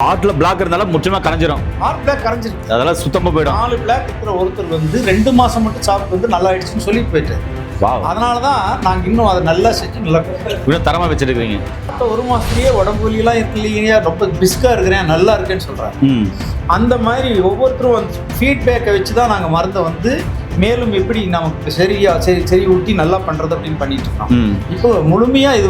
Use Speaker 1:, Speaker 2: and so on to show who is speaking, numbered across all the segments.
Speaker 1: ஹார்ட்ல பிளாக் இருந்தாலும் முற்றிலுமா கரைஞ்சிரும்.
Speaker 2: ஹார்ட் பிளாக் கரைஞ்சிருக்கு
Speaker 1: அதெல்லாம் சுத்தமா போயிடும்.
Speaker 2: நாலு பிளாக் இருக்கிற ஒருத்தர் வந்து ரெண்டு மாசம் மட்டும் சாப்பிட்டு வந்து நல்லா ஆயிடுச்சுன்னு சொல்லிட்டு போயிட்டாரு. அதனால தான் நாங்கள் இன்னும் அதை நல்லா செஞ்சு நல்லா.
Speaker 1: இன்னும் தரமா வச்சிருக்கீங்க
Speaker 2: அடுத்த ஒரு மாசத்துலயே உடம்பு வலியெல்லாம் இருக்கு இல்லைங்க ரொம்ப பிஸ்கா இருக்கிறேன் நல்லா இருக்கேன்னு சொல்றாங்க
Speaker 1: ம்.
Speaker 2: அந்த மாதிரி ஒவ்வொருத்தரும் வந்து ஃபீட்பேக்கை வச்சு தான் நாங்கள் மருந்தை வந்து மேலும் எப்படி நமக்கு சரியா சரி சரி ஊட்டி நல்லா பண்றது அப்படின்னு பண்ணிட்டு இருக்கோம். இப்போ முழுமையா இது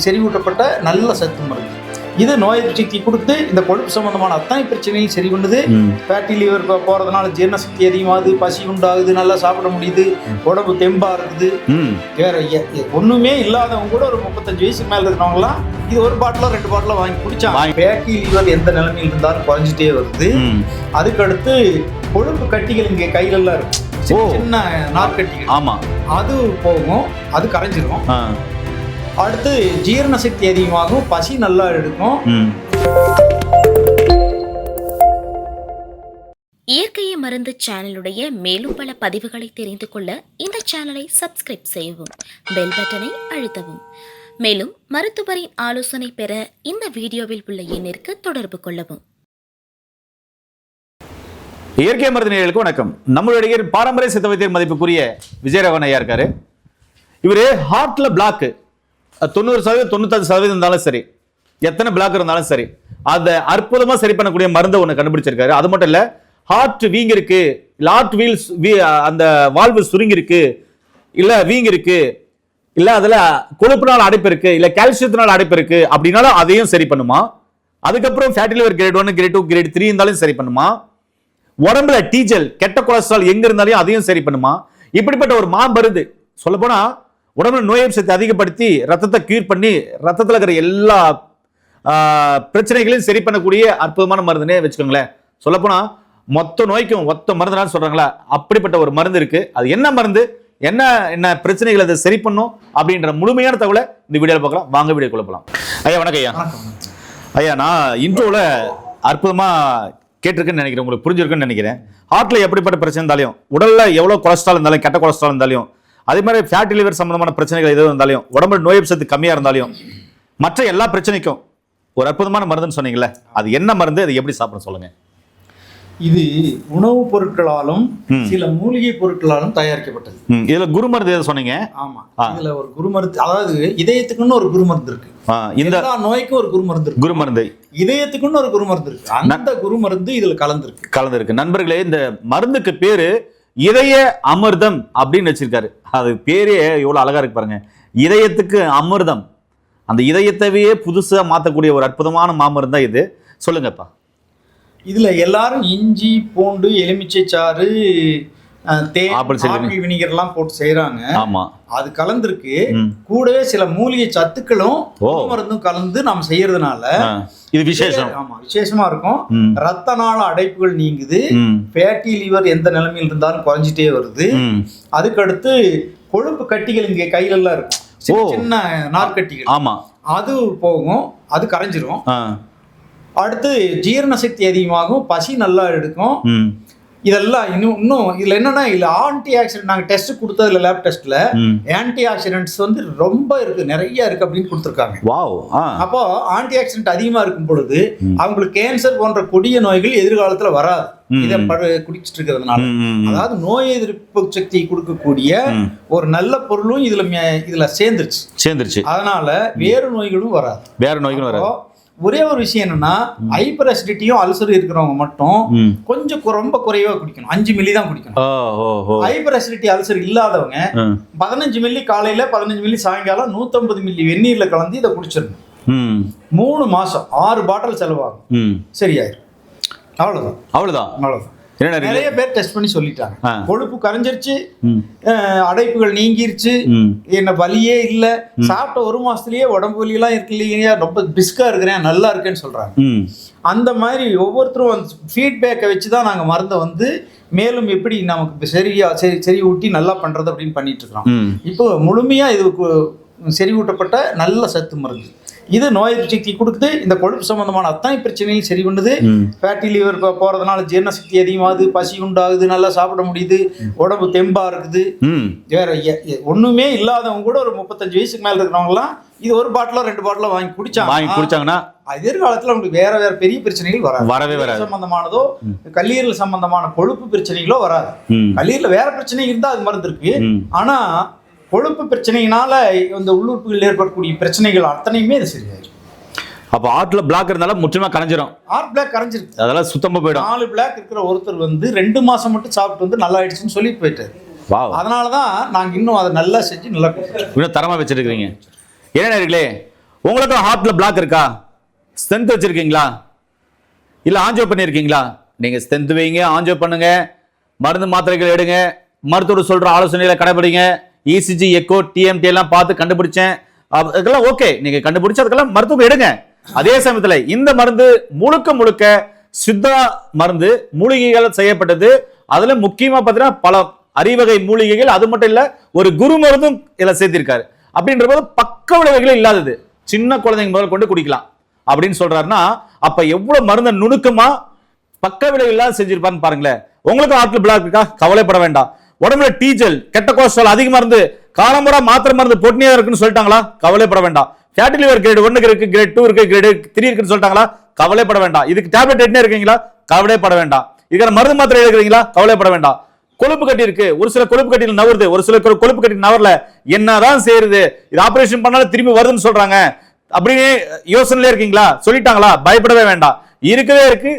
Speaker 2: செறிவூட்டப்பட்ட நல்ல சத்து மருந்து. இது நோய் எதிர்ப்பு கொடுத்து இந்த கொழுப்பு சம்பந்தமான அத்தனை பிரச்சனையும் சரி பண்ணுது. ஃபேட்டி லிவர் போகிறதுனால ஜீரண சக்தி அதிகமாகுது பசி உண்டாகுது நல்லா சாப்பிட முடியுது உடம்பு தெம்பா இருக்குது. வேற ஒண்ணுமே இல்லாதவங்க கூட ஒரு முப்பத்தஞ்சு வயசுக்கு மேல இருக்கிறவங்கலாம் இது ஒரு பாட்டிலோ ரெண்டு பாட்டிலோ வாங்கி குடிச்சாங்க ஃபேட்டி லிவர் எந்த நிலைமையில் இருந்தாலும் குறைஞ்சிட்டே வருது. அதுக்கடுத்து கொழுப்பு கட்டிகள் இங்கே கையில எல்லாம் இருக்கும் சின்ன நார்க்கட்டிகள்
Speaker 1: ஆமா.
Speaker 2: அது போகும் அது கரைஞ்சிரும். அடுத்து ஜீரண சக்தி அதிகமாகும் பசி நல்லா எடுக்கும்.
Speaker 3: இயற்கையை மருந்து சேனலுடைய மேலும் பல பதிவுகளை தெரிந்து கொள்ள இந்த சேனலை சப்ஸ்கிரைப் செய்யவும் பெல் பட்டனை அழுத்தவும். மேலும் மருத்துவரின் ஆலோசனை பெற இந்த வீடியோவில் உள்ள எண்ணிற்கு தொடர்பு கொள்ளவும்.
Speaker 1: இயற்கை மருந்து நேயர்களுக்கு வணக்கம். நம்மளுடைய பாரம்பரிய சித்த வைத்தியர் மதிப்புக்குரிய விஜயரவன் ஐயா இருக்காரு. இவரு ஹார்ட்ல பிளாக் தொண்ணூறு சதவீதம் தொண்ணூத்தஞ்சு சதவீதம் இருந்தாலும் சரி. எத்தனை பிளாக் இருந்தாலும் சரி. அதை அற்புதமாக சரி பண்ணக்கூடிய மருந்தை ஒன்று கண்டுபிடிச்சிருக்காரு. அது மட்டும் இல்லை ஹார்ட் வீங்க இருக்கு. இல்ல ஹார்ட் வீல்ஸ் அந்த வால்வு சுருங்கி இருக்கு இல்லை வீங்க இருக்கு. இல்லை அதில் கொழுப்புனால அடைப்பு இருக்கு. இல்லை கால்சியத்தினால் அடைப்பு இருக்கு. அப்படின்னாலும் அதையும் சரி பண்ணுமா? அதுக்கப்புறம் fatty liver grade one grade two grade three இருந்தாலும் சரி பண்ணுமா? உடம்புல டீஜல் கெட்ட கொலஸ்ட்ரால் எங்க இருந்தாலும் அதையும் சரி பண்ணுமா? இப்படிப்பட்ட ஒரு மாமருந்து சொல்ல போனா உடம்புல நோய் எதிர்ப்பு சக்தி அதிகப்படுத்தி ரத்தத்தை கியூர் பண்ணி ரத்தத்துல இருக்கிற எல்லா பிரச்சனைகளையும் சரி பண்ணக்கூடிய அற்புதமான மருந்துனே வச்சுக்கோங்களேன். சொல்ல போனா மொத்த நோய்க்கும் மொத்த மருந்துனாலும் சொல்றாங்களா? அப்படிப்பட்ட ஒரு மருந்து இருக்கு. அது என்ன மருந்து? என்ன என்ன பிரச்சனைகளை அதை சரி பண்ணும்? அப்படின்ற முழுமையான தகவலை இந்த வீடியோல பார்க்கலாம். வாங்க வீடியோ போகலாம் ஐயா வணக்கம் ஐயா. ஐயா நான் இன்ட்ரோவில் அற்புதமாக கேட்டிருக்கேன்னு நினைக்கிறேன். உங்களுக்கு புரிஞ்சிருக்குன்னு நினைக்கிறேன். ஹார்ட்டில் எப்படிப்பட்ட பிரச்சனை இருந்தாலும் உடலில் எவ்வளோ கொலஸ்ட்ரால் இருந்தாலும் கெட்ட கொலஸ்ட்ரால் இருந்தாலும் அதே மாதிரி ஃபேட்டி லிவர் சம்பந்தமான பிரச்சனைகள் எதுவும் இருந்தாலும் உடம்புல நோய் சத்து கம்மியாக இருந்தாலும் மற்ற எல்லா பிரச்சனைக்கும் ஒரு அற்புதமான மருந்துன்னு சொன்னீங்களே அது என்ன மருந்து அது எப்படி சாப்பிடணும் சொல்லுங்க.
Speaker 2: இது உணவுப் பொருட்களாலும். சில மூலிகை பொருட்களாலும் தயாரிக்கப்பட்டது.
Speaker 1: இதுல குரு மருந்து எதை சொன்னீங்க?
Speaker 2: ஆமா. இதுல ஒரு குருமருந்து அதாவது இதயத்துக்குன்னு ஒரு குருமருந்து இருக்கு.
Speaker 1: ஆ, இந்த
Speaker 2: நோய்க்கும் ஒரு குருமருந்து இருக்கு.
Speaker 1: குரு மருந்து.
Speaker 2: இதயத்துக்குன்னு ஒரு குருமருந்து இருக்கு. அந்த குருமருந்து இதுல கலந்துருக்கு.
Speaker 1: கலந்துருக்கு. நண்பர்களே இந்த மருந்துக்கு பேரு இதய அமிர்தம் அப்படின்னு வச்சிருக்காரு. அது பேரே எவ்வளவு அழகா இருக்கு பாருங்க. இதயத்துக்கு அமிர்தம். அந்த இதயத்தவே புதுசா மாத்தக்கூடிய ஒரு அற்புதமான மாமருந்து தான் இது. சொல்லுங்கப்பா.
Speaker 2: இதுல எல்லாரும் இஞ்சி பூண்டு எலுமிச்சை சாறு அஹ், தேன்
Speaker 1: ஆப்பிள் cider
Speaker 2: ஆப்பிள் வினிகர் எல்லாம் போட்டு செய்யறாங்க
Speaker 1: ஆமா.
Speaker 2: அது கலந்துருக்கு. கூடவே சில மூலிகை சத்துக்களும். மருந்தும் கலந்து நம்ம செய்யறதுனால
Speaker 1: இது விசேஷம்.
Speaker 2: ஆமா விசேஷமா இருக்கும். ரத்த நாள அடைப்புகள் நீங்குது. ஃபேட்டி லிவர் எந்த நிலைமையில் இருந்தாலும் குறைஞ்சிட்டே வருது. அதுக்கடுத்து கொழுப்பு கட்டிகள் இங்கே கையில எல்லாம் இருக்கும். சின்ன நார்க்கட்டிகள்.
Speaker 1: ஆமா.
Speaker 2: அது போகும். அது கரைஞ்சிரும். அடுத்து ஜீரண சக்தி அதிகமாகும். பசி நல்லா எடுக்கும். இதெல்லாம் இன்னும் இன்னும் இதுல என்னன்னா இதுல ஆன்டி ஆக்சிடென்ட் நாங்க டெஸ்ட் கொடுத்ததுல லேப் டெஸ்ட்ல. ஆன்டி ஆக்சிடென்ட்ஸ் வந்து ரொம்ப இருக்கு நிறைய இருக்கு அப்படின்னு கொடுத்துருக்காங்க.
Speaker 1: வாவ்
Speaker 2: அப்போ ஆன்டி ஆக்சிடென்ட் அதிகமா இருக்கும் பொழுது அவங்களுக்கு கேன்சர் போன்ற கொடிய நோய்கள் எதிர்காலத்துல வராது. இதை படு குடிச்சிட்டு இருக்கிறதுனால. அதாவது நோய் எதிர்ப்பு சக்தி கொடுக்கக்கூடிய. ஒரு நல்ல பொருளும் இதுல இதுல சேர்ந்துருச்சு.
Speaker 1: சேர்ந்துருச்சு.
Speaker 2: அதனால வேறு நோய்களும் வராது.
Speaker 1: வேற நோய்களும் வராது.
Speaker 2: ஒரே ஒரு விஷயம் என்னன்னா ஹைப்பர் அசிடிட்டியும் அல்சர் இருக்கிறவங்க மட்டும். கொஞ்சம் ரொம்ப குறைவா குடிக்கணும். அஞ்சு மில்லி தான் குடிக்கணும். ஹைப்பர் அசிடிட்டி அல்சர் இல்லாதவங்க பதினஞ்சு மில்லி காலையில பதினஞ்சு மில்லி சாயங்காலம் நூத்தம்பது மில்லி வெந்நீர்ல கலந்து இதை குடிச்சிடணும் மூணு மாசம் ஆறு பாட்டில் செலவாகும். சரியாயிரும். அவ்வளவுதான்.
Speaker 1: அவ்வளவுதான்.
Speaker 2: அவ்வளவுதான். நிறைய பேர் டெஸ்ட் பண்ணி சொல்லிட்டாங்க. கொழுப்பு கரைஞ்சிருச்சு அடைப்புகள் நீங்கிருச்சு. என்ன வலியே இல்ல சாப்பிட்ட ஒரு மாசத்துலயே உடம்பு வலியெல்லாம் இருக்கு இல்லையா ரொம்ப பிஸ்கா இருக்கிறேன் நல்லா இருக்கேன்னு சொல்றாங்க. அந்த மாதிரி ஒவ்வொருத்தரும் வந்து ஃபீட்பேக்கை வச்சு தான் நாங்கள் மருந்தை வந்து மேலும் எப்படி நமக்கு சரியா சரி சரி ஊட்டி நல்லா பண்றது அப்படின்னு பண்ணிட்டு இருக்கிறோம். இப்போ முழுமையா இது கு- செறிவூட்டப்பட்ட நல்ல சத்து மருந்து இது நோய் எதிர்ப்பு சக்தி கொடுக்குது. இந்த கொழுப்பு சம்பந்தமான அத்தனை பிரச்சனையும் சரி பண்ணுது. ஃபேட்டி லிவர் போறதுனால ஜீரண சக்தி அதிகமாகுது. பசி உண்டாகுது. நல்லா சாப்பிட முடியுது. உடம்பு தெம்பா இருக்குது. வேற ஒண்ணுமே இல்லாதவங்க கூட ஒரு முப்பத்தஞ்சு வயசுக்கு மேல இருக்கிறவங்கலாம் இது ஒரு பாட்டிலோ ரெண்டு பாட்டிலோ வாங்கி குடிச்சாங்க
Speaker 1: வாங்கி குடிச்சாங்கன்னா
Speaker 2: எதிர்காலத்துல உங்களுக்கு வேற வேற பெரிய பிரச்சனைகள் வராது.
Speaker 1: வரவே வராது.
Speaker 2: சம்பந்தமானதோ கல்லீரல் சம்பந்தமான கொழுப்பு பிரச்சனைகளோ வராது.
Speaker 1: ம்.
Speaker 2: கல்லீரல்ல வேற பிரச்சனை இருந்தா அது மருந்து இருக்கு. ஆனா கொழுப்பு பிரச்சனையினால இந்த உள்ளுறுப்புகளில் ஏற்படக்கூடிய பிரச்சனைகள் அத்தனையுமே இது சரியாயிடும்
Speaker 1: அப்போ ஹார்ட்ல பிளாக் இருந்தாலும் முற்றிலுமா கரைஞ்சிரும்.
Speaker 2: ஆர்ட் பிளாக் கரைஞ்சிருக்கு
Speaker 1: அதெல்லாம் சுத்தமா போயிடும்.
Speaker 2: நாலு பிளாக் இருக்கிற ஒருத்தர் வந்து ரெண்டு மாசம் மட்டும் சாப்பிட்டு வந்து நல்லா ஆயிடுச்சுன்னு சொல்லிட்டு போயிட்டாரு.
Speaker 1: வா
Speaker 2: அதனாலதான் நாங்க இன்னும் அதை நல்லா செஞ்சு நல்லா
Speaker 1: இன்னும் தரமா வச்சிருக்கீங்க என்ன நேர்களே உங்களுக்கும் ஹார்ட்ல பிளாக் இருக்கா? ஸ்ட்ரென்த் வச்சிருக்கீங்களா? இல்ல ஆஞ்சோ பண்ணியிருக்கீங்களா நீங்க ஸ்ட்ரென்த் வைங்க ஆஞ்சோ பண்ணுங்க. மருந்து மாத்திரைகள் எடுங்க. மருத்துவர் சொல்ற ஆலோசனைகளை கடைபிடிங்க. இசிஜி எக்கோ டிஎம்டி எல்லாம் பார்த்து கண்டுபிடிச்சேன். அதுக்கெல்லாம் ஓகே நீங்க கண்டுபிடிச்சு அதுக்கெல்லாம் மருத்துவம் எடுங்க. அதே சமயத்துல இந்த மருந்து முழுக்க முழுக்க சித்தா மருந்து மூலிகைகள் செய்யப்பட்டது. அதுல முக்கியமா பார்த்தீங்கன்னா பல அறிவகை மூலிகைகள் அது மட்டும் இல்ல ஒரு குரு மருந்தும் இதுல சேர்த்திருக்காரு. அப்படின்ற போது பக்க விளைவுகள் இல்லாதது. சின்ன குழந்தைங்க முதல் கொண்டு குடிக்கலாம். அப்படின்னு சொல்றாருன்னா அப்ப எவ்வளவு மருந்தை நுணுக்கமா பக்க விளைவு இல்லாத செஞ்சிருப்பான்னு பாருங்களேன். உங்களுக்கு ஹார்ட்ல பிளாக் இருக்கா? கவலைப்பட வேண்டாம். உடம்புல டீஜல் கெட்ட கொலஸ்ட்ரால் அதிகமாக இருந்து காலமுறை மாத்திரை மருந்து போட்டுனே இருக்குன்னு சொல்லிட்டாங்களா? கவலைப்பட வேண்டாம். ஃபேட்டி லிவர் கிரேட் ஒன்னுக்கு இருக்கு கிரேட் டூ இருக்கு கிரேட் த்ரீ இருக்குன்னு சொல்லிட்டாங்களா? கவலைப்பட வேண்டாம். இதுக்கு டேப்லெட் எட்டுனே இருக்கீங்களா? கவலைப்பட வேண்டாம். இதுக்கான மருந்து மாத்திரை எடுக்கிறீங்களா கவலைப்பட வேண்டாம். கொழுப்பு கட்டி இருக்கு. ஒரு சில கொழுப்பு கட்டியில் நவருது. ஒரு சில கொழுப்பு கட்டி நவரல. என்னதான் செய்யுது இது ஆபரேஷன் பண்ணாலும் திரும்பி வருதுன்னு சொல்றாங்க. அப்படின்னு யோசனையில இருக்கீங்களா? சொல்லிட்டாங்களா? பயப்படவே வேண்டாம். இருக்கவே இருக்கு.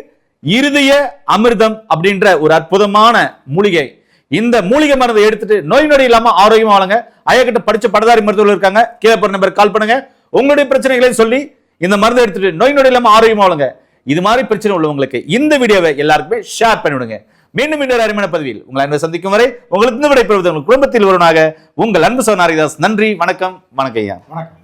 Speaker 1: இருதய அமிர்தம் அப்படின்ற ஒரு அற்புதமான மூலிகை. இந்த மூலிகை மருந்தை எடுத்துட்டு நோய் நொடி இல்லாம ஆரோக்கியமா வாழுங்க. ஐயாக்கிட்ட படிச்ச படதாரி மருத்துவர்கள் இருக்காங்க. கீழே போற நம்பர் கால் பண்ணுங்க. உங்களுடைய பிரச்சனைகளை சொல்லி இந்த மருந்தை எடுத்துட்டு நோய் நொடி இல்லாம ஆரோக்கியமா வாழுங்க. இது மாதிரி பிரச்சனை உள்ளவங்களுக்கு இந்த வீடியோவை எல்லாருக்குமே ஷேர் பண்ணிவிடுங்க மீண்டும் இன்னொரு அருமையான பதவியில் உங்களை அன்பு சந்திக்கும் வரை உங்களுக்கு இந்த விடைபெறுவது உங்கள் குடும்பத்தில் ஒருவனாக உங்கள் அன்பு சோனாரிதாஸ் நன்றி வணக்கம் வணக்கம் ஐயா.
Speaker 2: வணக்கம்.